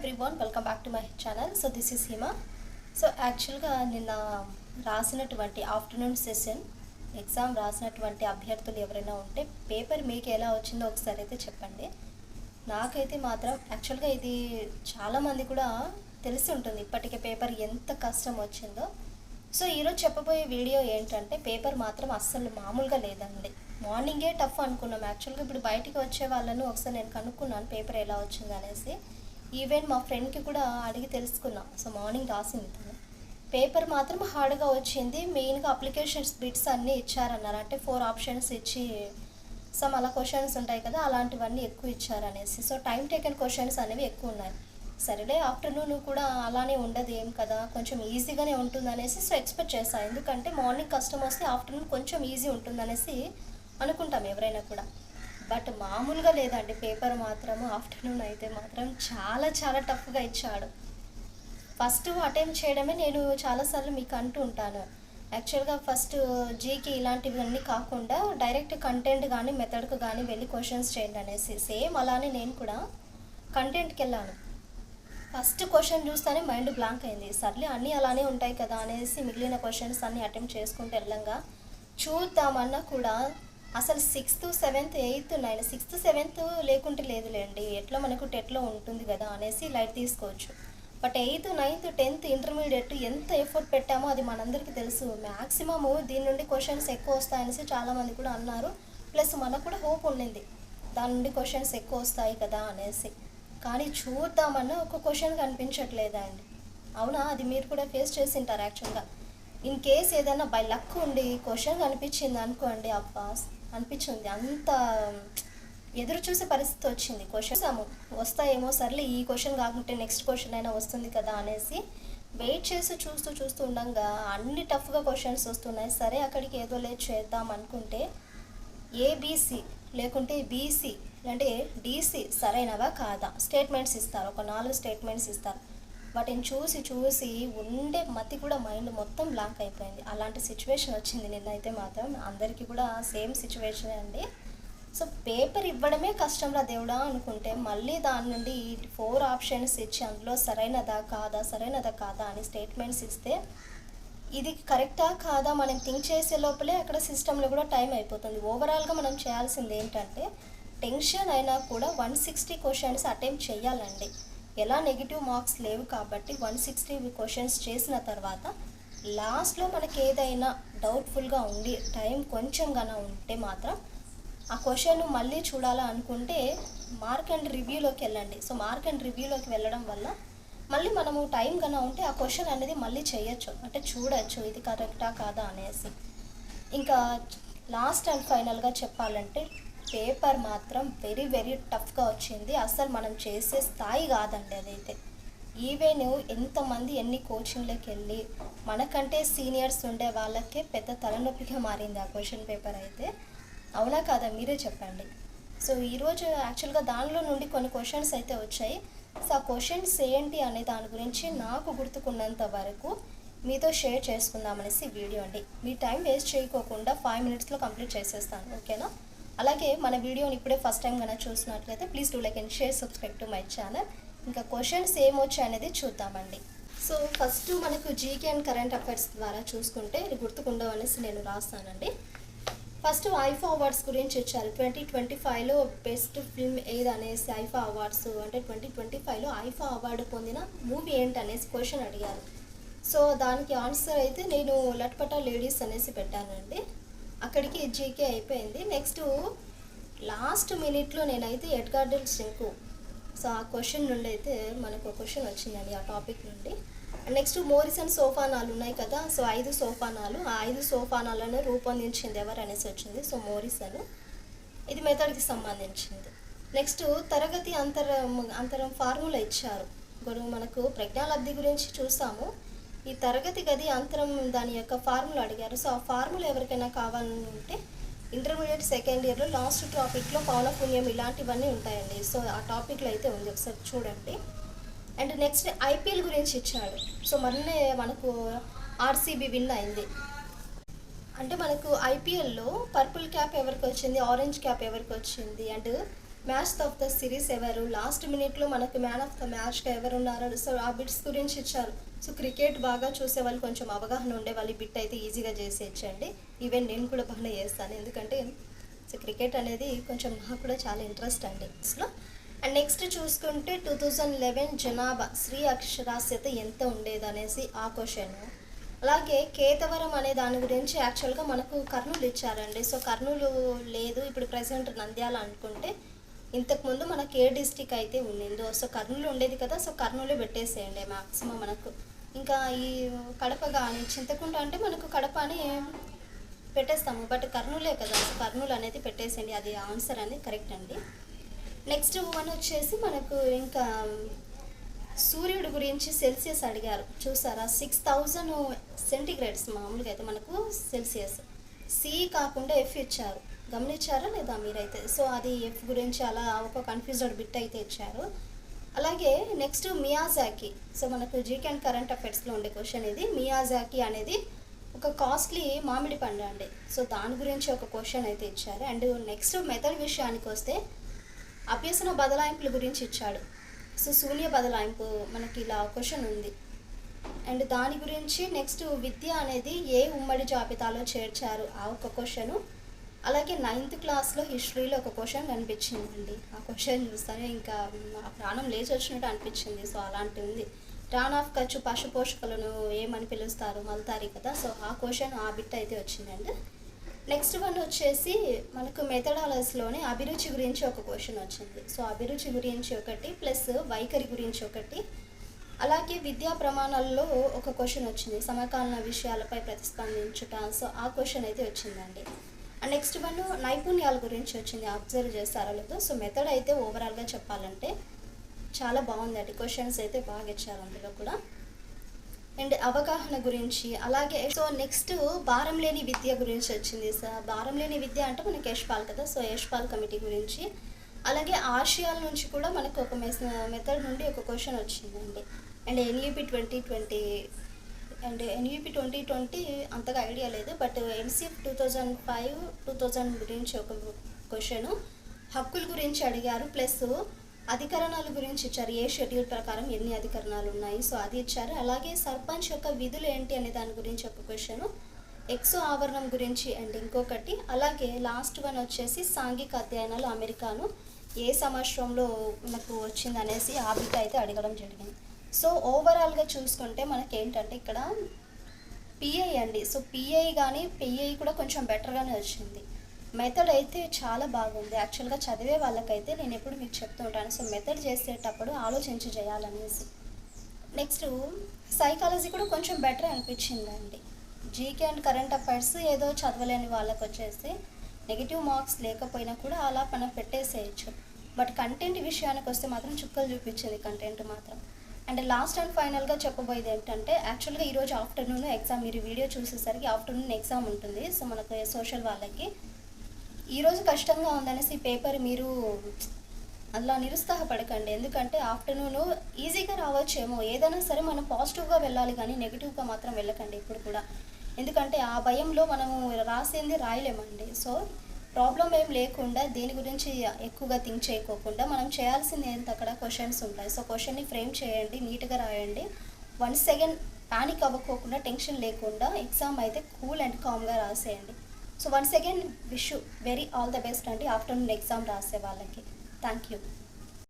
Everyone welcome back to my channel so this is Hima so యాక్చువల్గా నిన్న రాసినటువంటి afternoon session exam రాసినటువంటి అభ్యర్థులు ఎవరైనా ఉంటే పేపర్ మీకు ఎలా వచ్చిందో ఒకసారి అయితే చెప్పండి. నాకైతే మాత్రం యాక్చువల్గా ఇది చాలామంది కూడా తెలిసి ఉంటుంది ఇప్పటికే పేపర్ ఎంత కష్టం వచ్చిందో. సో ఈరోజు చెప్పబోయే వీడియో ఏంటంటే పేపర్ మాత్రం అస్సలు మామూలుగా లేదండి. మార్నింగే టఫ్ అనుకున్నాం. యాక్చువల్గా ఇప్పుడు బయటికి వచ్చే వాళ్ళను ఒకసారి నేను కనుక్కున్నాను పేపర్ ఎలా వచ్చింది అనేసి ఈవెన్ మా ఫ్రెండ్కి కూడా అడిగి తెలుసుకున్నా. సో మార్నింగ్ రాసింది తను. పేపర్ మాత్రం హార్డ్గా వచ్చింది. మెయిన్గా అప్లికేషన్స్ బిట్స్ అన్నీ ఇచ్చారన్నారు. అంటే ఫోర్ ఆప్షన్స్ ఇచ్చి సమ్ అలా క్వశ్చన్స్ ఉంటాయి కదా అలాంటివన్నీ ఎక్కువ ఇచ్చారనేసి. సో టైం టేకన్ క్వశ్చన్స్ అనేవి ఎక్కువ ఉన్నాయి. సరేలే ఆఫ్టర్నూన్ కూడా అలానే ఉండదు ఏం కదా కొంచెం ఈజీగానే ఉంటుంది అనేసి సో ఎక్స్పెక్ట్ చేస్తాను ఎందుకంటే మార్నింగ్ కష్టం వస్తే ఆఫ్టర్నూన్ కొంచెం ఈజీ ఉంటుందనేసి అనుకుంటాం ఎవరైనా కూడా. బట్ మామూలుగా లేదండి. పేపర్ మాత్రం ఆఫ్టర్నూన్ అయితే మాత్రం చాలా చాలా టఫ్గా ఇచ్చాడు. ఫస్ట్ అటెంప్ట్ చేయడమే నేను చాలాసార్లు మీకు అంటూ ఉంటాను. యాక్చువల్గా ఫస్ట్ జీకి ఇలాంటివన్నీ కాకుండా డైరెక్ట్ కంటెంట్ కానీ మెథడ్కు కానీ వెళ్ళి క్వశ్చన్స్ చేయండి అనేసి. సేమ్ అలానే నేను కూడా కంటెంట్కి వెళ్ళాను. ఫస్ట్ క్వశ్చన్ చూస్తేనే మైండ్ బ్లాంక్ అయింది. సర్లే అన్నీ అలానే ఉంటాయి కదా అనేసి మిగిలిన క్వశ్చన్స్ అన్నీ అటెంప్ట్ చేసుకుంటూ వెళ్ళంగా చూద్దామన్నా కూడా అసలు sixth seventh eighth nine sixth seventh లేకుంటే లేదులేండి. ఎట్లా మనకు టెట్లో ఉంటుంది కదా అనేసి లైట్ తీసుకోవచ్చు. But eighth ninth tenth intermediate ఎంత ఎఫర్ట్ పెట్టామో అది మనందరికీ తెలుసు. మ్యాక్సిమమ్ దీని నుండి క్వశ్చన్స్ ఎక్కువ వస్తాయనేసి చాలామంది కూడా అన్నారు. ప్లస్ మనకు కూడా హోప్ ఉండింది. దాని నుండి క్వశ్చన్స్ ఎక్కువ వస్తాయి కదా అనేసి. కానీ చూద్దామన్నా ఒక క్వశ్చన్ కనిపించట్లేదా అండి అవునా? అది మీరు కూడా ఫేస్ చేసి ఉంటారు యాక్చువల్గా ఇన్ కేస్ ఏదైనా బై లక్ ఉండి క్వశ్చన్ కనిపించింది అనుకోండి అబ్బా! అనిపించింది. అంత ఎదురు చూసే పరిస్థితి వచ్చింది. క్వశ్చన్స్ వస్తాయేమో సర్లే ఈ క్వశ్చన్ కాకుంటే నెక్స్ట్ క్వశ్చన్ అయినా వస్తుంది కదా అనేసి వెయిట్ చేసి చూస్తూ చూస్తూ ఉండగా అన్ని టఫ్గా క్వశ్చన్స్ వస్తున్నాయి. సరే అక్కడికి ఏదో లేదు చేద్దాం అనుకుంటే ఏబీసీ లేకుంటే బీసీ అంటే డీసీ సరైనవా కాదా? స్టేట్మెంట్స్ ఇస్తారు. ఒక నాలుగు స్టేట్మెంట్స్ ఇస్తారు. వాటిని చూసి చూసి ఉండే మతి కూడా మైండ్ మొత్తం బ్లాంక్ అయిపోయింది. అలాంటి సిచ్యువేషన్ వచ్చింది నిన్నైతే మాత్రం. అందరికీ కూడా సేమ్ సిచ్యువేషనే అండి. సో పేపర్ ఇవ్వడమే కష్టంరా దేవుడా అనుకుంటే మళ్ళీ దాని నుండి ఫోర్ ఆప్షన్స్ ఇచ్చి అందులో సరైనదా కాదా సరైనదా కాదా అని స్టేట్మెంట్స్ ఇస్తే ఇది కరెక్టా కాదా మనం థింక్ చేసే లోపలే అక్కడ సిస్టంలో కూడా టైం అయిపోతుంది. ఓవరాల్గా మనం చేయాల్సింది ఏంటంటే టెన్షన్ అయినా కూడా వన్ సిక్స్టీ క్వశ్చన్స్ అటెంప్ట్ చేయాలండి. ఎలా నెగిటివ్ మార్క్స్ లేవు కాబట్టి వన్ సిక్స్టీ క్వశ్చన్స్ చేసిన తర్వాత లాస్ట్లో మనకి ఏదైనా డౌట్ఫుల్గా ఉండి టైం కొంచెం గన ఉంటే మాత్రం ఆ క్వశ్చన్ మళ్ళీ చూడాలా అనుకుంటే మార్క్ అండ్ రివ్యూలోకి వెళ్ళండి. సో మార్క్ అండ్ రివ్యూలోకి వెళ్ళడం వల్ల మళ్ళీ మనము టైం కన్నా ఉంటే ఆ క్వశ్చన్ అనేది మళ్ళీ చేయొచ్చు. అంటే చూడొచ్చు ఇది కరెక్టా కాదా అనేసి. ఇంకా లాస్ట్ అండ్ ఫైనల్గా చెప్పాలంటే పేపర్ మాత్రం వెరీ వెరీ టఫ్గా వచ్చింది. అసలు మనం చేసే స్థాయి కాదండి అదైతే. ఈవెన్ ఎంతమంది ఎన్ని కోచింగ్లోకి వెళ్ళి మనకంటే సీనియర్స్ ఉండే వాళ్ళకే పెద్ద తలనొప్పిగా మారింది ఆ క్వశ్చన్ పేపర్ అయితే. అవునా కాదా? మీరే చెప్పండి. సో ఈరోజు యాక్చువల్గా దానిలో నుండి కొన్ని క్వశ్చన్స్ అయితే వచ్చాయి. సో ఆ క్వశ్చన్స్ ఏంటి అనే దాని గురించి నాకు గుర్తుకున్నంత వరకు మీతో షేర్ చేసుకుందామనేసి వీడియో అండి. మీ టైం వేస్ట్ చేయకోకుండా ఫైవ్ మినిట్స్లో కంప్లీట్ చేసేస్తాను. ఓకేనా? అలాగే మన వీడియోని ఇప్పుడే ఫస్ట్ టైం కనుక చూసినట్లయితే please do like and share subscribe to my channel ఇంకా క్వశ్చన్స్ ఏమొచ్చాయి అనేది చూద్దామండి. సో ఫస్ట్ మనకు జీకే అండ్ కరెంట్ అఫైర్స్ ద్వారా చూసుకుంటే ఇది గుర్తుకుండవనేసి నేను రాస్తానండి. ఫస్ట్ ఐఫా అవార్డ్స్ గురించి ఇచ్చారు. ట్వంటీ ట్వంటీ ఫైవ్లో బెస్ట్ ఫిల్మ్ ఏది అనేసి ఐఫా అవార్డ్స్ అంటే ట్వంటీ ట్వంటీ ఫైవ్లో ఐఫా అవార్డు పొందిన మూవీ ఏంటి అనేసి క్వశ్చన్ అడిగారు. సో దానికి ఆన్సర్ అయితే నేను లట్పటా లేడీస్ అనేసి పెట్టానండి. అక్కడికి జీకే అయిపోయింది. నెక్స్ట్ లాస్ట్ మినిట్లో నేనైతే ఎడ్గార్డెన్ సింకు సో ఆ క్వశ్చన్ నుండి అయితే మనకు ఒక క్వశ్చన్ వచ్చిందండి ఆ టాపిక్ నుండి. నెక్స్ట్ మోరిసన్ సోఫానాలు ఉన్నాయి కదా సో ఐదు సోఫానాలు. ఆ ఐదు సోఫానాలను రూపొందించింది ఎవరు అనేసి వచ్చింది. సో మోరిసన్ ఇది మెథడ్కి సంబంధించింది. నెక్స్ట్ తరగతి అంతరం అంతరం ఫార్ములా ఇచ్చారు. ఇప్పుడు మనకు ప్రజ్ఞాలబ్ధి గురించి చూసాము. ఈ తరగతి గది అంతరం దాని యొక్క ఫార్ములా అడిగారు. సో ఆ ఫార్ములా ఎవరికైనా కావాలంటే ఇంటర్మీడియట్ సెకండ్ ఇయర్లో లాస్ట్ టాపిక్లో పౌనపుణ్యం ఇలాంటివన్నీ ఉంటాయండి. సో ఆ టాపిక్లో అయితే ఉంది. ఒకసారి చూడండి. అండ్ నెక్స్ట్ ఐపీఎల్ గురించి ఇచ్చాడు. సో మొన్నే మనకు ఆర్సీబీ విన్ అయింది. అంటే మనకు ఐపీఎల్లో పర్పుల్ క్యాప్ ఎవరికి వచ్చింది? ఆరెంజ్ క్యాప్ ఎవరికి వచ్చింది? And match of the series ఎవరు? లాస్ట్ మినిట్లో మనకు మ్యాన్ ఆఫ్ ద మ్యాచ్గా ఎవరు ఉన్నారు సో ఆ బిట్స్ గురించి ఇచ్చారు. సో క్రికెట్ బాగా చూసే వాళ్ళు కొంచెం అవగాహన ఉండే వాళ్ళు బిట్ అయితే ఈజీగా చేసేయచ్చండి ఈవెన్ నేను కూడా బాగానే చేస్తాను. ఎందుకంటే సో క్రికెట్ అనేది కొంచెం నాకు కూడా చాలా ఇంట్రెస్ట్ అండి. అసలు అండ్ నెక్స్ట్ చూసుకుంటే టూ థౌజండ్ లెవెన్ జనాభా స్త్రీ అక్షరాస్యత ఎంత ఉండేది అనేసి ఆ క్వశ్చన్ అలాగే కేతవరం అనే దాని గురించి యాక్చువల్గా మనకు కర్నూలు ఇచ్చారండి. సో కర్నూలు లేదు. ఇప్పుడు ప్రజెంట్ నంద్యాల అనుకుంటే ఇంతకుముందు మనకు ఏ డిస్టిక్ అయితే ఉండిందో. సో కర్నూలు ఉండేది కదా. సో కర్నూలు పెట్టేసేయండి మ్యాక్సిమం మనకు. ఇంకా ఈ కడప కానీ చింతకుంట అంటే మనకు కడప అని పెట్టేస్తాము. బట్ కర్నూలే కదా. కర్నూలు అనేది పెట్టేసండి అది ఆన్సర్ అనేది కరెక్ట్ అండి. నెక్స్ట్ వన్ వచ్చేసి మనకు ఇంకా సూర్యుడు గురించి సెల్సియస్ అడిగారు. చూసారా? సిక్స్ థౌజండ్ సెంటిగ్రేడ్స్ మామూలుగా అయితే మనకు సెల్సియస్. సి కాకుండా ఎఫ్ ఇచ్చారు. గమనించారా లేదా మీరైతే? సో అది ఎఫ్ గురించి అలా ఒక కన్ఫ్యూజ్డ్ బిట్ అయితే ఇచ్చారు. అలాగే నెక్స్ట్ మియాజాకి సో మనకు జీకే అండ్ కరెంట్ అఫైర్స్లో ఉండే క్వశ్చన్ ఇది. మియాజాకి అనేది ఒక కాస్ట్లీ మామిడి పండు అండి. సో దాని గురించి ఒక క్వశ్చన్ అయితే ఇచ్చారు. అండ్ నెక్స్ట్ మెథడ్ విషయానికి వస్తే అభ్యసన బదలాయింపుల గురించి ఇచ్చాడు. సో శూన్య బదలాయింపు మనకి ఇలా క్వశ్చన్ ఉంది. అండ్ దాని గురించి నెక్స్ట్ విద్య అనేది ఏ ఉమ్మడి జాబితాలో చేర్చారు? ఆ ఒక క్వశ్చను అలాగే నైన్త్ క్లాస్లో హిస్టరీలో ఒక క్వశ్చన్ కనిపించిందండి. ఆ క్వశ్చన్ చూస్తానే ఇంకా ఆ ప్రాణం లేచి వచ్చినట్టు అనిపించింది. సో అలాంటి ఉంది. రాన్ ఆఫ్ ఖర్చు పశు పోషకులను ఏమని పిలుస్తారు? మల్తారి కదా. సో ఆ క్వశ్చన్ ఆ బిట్ అయితే వచ్చిందండి. నెక్స్ట్ వన్ వచ్చేసి మనకు మెథడాలజీలోనే అభిరుచి గురించి ఒక క్వశ్చన్ వచ్చింది. సో అభిరుచి గురించి ఒకటి ప్లస్ వైఖరి గురించి ఒకటి అలాగే విద్యా ప్రమాణాల్లో ఒక క్వశ్చన్ వచ్చింది. సమకాలీన విషయాలపై ప్రతిస్పందించుట. సో ఆ క్వశ్చన్ అయితే వచ్చిందండి. అండ్ నెక్స్ట్ వన్ నైపుణ్యాల గురించి వచ్చింది. అబ్జర్వ్ చేస్తారో లేదో సో మెథడ్ అయితే ఓవరాల్గా చెప్పాలంటే చాలా బాగుందండి. క్వశ్చన్స్ అయితే బాగా ఇచ్చారు అందులో కూడా. అండ్ అవగాహన గురించి అలాగే సో నెక్స్ట్ భారం లేని విద్య గురించి వచ్చింది సార్. భారం లేని విద్య అంటే మనకి యశ్పాల్ కదా? సో యశ్పాల్ కమిటీ గురించి. అలాగే ఆసియాల నుంచి కూడా మనకు ఒక మెస్ మెథడ్ నుండి ఒక క్వశ్చన్ వచ్చిందండి. And NEP twenty twenty and NEP twenty twenty అంతగా ఐడియా లేదు but NCF two thousand five two thousand గురించి ఒక క్వశ్చన్ హక్కుల గురించి అడిగారు ప్లస్ అధికరణాల గురించి ఇచ్చారు. ఏ షెడ్యూల్ ప్రకారం ఎన్ని అధికరణాలు ఉన్నాయి? సో అది ఇచ్చారు. అలాగే సర్పంచ్ యొక్క విధులు ఏంటి అనే దాని గురించి ఒక క్వశ్చన్ ఎక్సో ఆవరణం గురించి అండ్ ఇంకొకటి. అలాగే లాస్ట్ వన్ వచ్చేసి సాంఘిక అధ్యయనాలు అమెరికాను ఏ సంవత్సరంలో మనకు వచ్చింది అనేసి ఆ బిట్ అయితే అడగడం జరిగింది. సో ఓవరాల్గా చూసుకుంటే మనకి ఏంటంటే ఇక్కడ పిఐ అండి. సో పిఐ కానీ పిఐ కూడా కొంచెం బెటర్గానే వచ్చింది. మెథడ్ అయితే చాలా బాగుంది. యాక్చువల్గా చదివే వాళ్ళకైతే నేను ఎప్పుడు మీకు చెప్తూ ఉంటాను. సో మెథడ్ చేసేటప్పుడు ఆలోచించి చేయాలనేసి. నెక్స్ట్ సైకాలజీ కూడా కొంచెం బెటర్ అనిపించిందండి. జీకే అండ్ కరెంట్ అఫైర్స్ ఏదో చదవలేని వాళ్ళకి వచ్చేసి నెగిటివ్ మార్క్స్ లేకపోయినా కూడా అలా మనం పెట్టేసేయచ్చు. బట్ కంటెంట్ విషయానికి వస్తే మాత్రం చుక్కలు చూపించేది కంటెంట్ మాత్రం. అండ్ లాస్ట్ అండ్ ఫైనల్గా చెప్పబోయేది ఏంటంటే యాక్చువల్గా ఈరోజు ఆఫ్టర్నూన్ ఎగ్జామ్ మీరు వీడియో చూసేసరికి ఆఫ్టర్నూన్ ఎగ్జామ్ ఉంటుంది. సో మనకు సోషల్ వాళ్ళకి ఈరోజు కష్టంగా ఉందనేసి పేపర్ మీరు అలా నిరుత్సాహపడకండి. ఎందుకంటే ఆఫ్టర్నూన్ ఈజీగా రావచ్చేమో. ఏదైనా సరే మనం పాజిటివ్గా వెళ్ళాలి కానీ నెగిటివ్గా మాత్రం వెళ్ళకండి ఇప్పుడు కూడా. ఎందుకంటే ఆ భయంలో మనము రాసింది రాయలేమండి. సో ప్రాబ్లం ఏం లేకుండా దీని గురించి ఎక్కువగా థింక్ చేయకోకుండా మనం చేయాల్సింది ఏంటి? అక్కడ క్వశ్చన్స్ ఉంటాయి. సో క్వశ్చన్ని ఫ్రేమ్ చేయండి నీట్గా రాయండి. వన్ సెకండ్ ప్యానిక్ అవ్వకోకుండా టెన్షన్ లేకుండా ఎగ్జామ్ అయితే కూల్ అండ్ కామ్గా రాసేయండి. So one second wish very all the best అండి. ఆఫ్టర్నూన్ ఎగ్జామ్ రాసే వాళ్ళకి. Thank you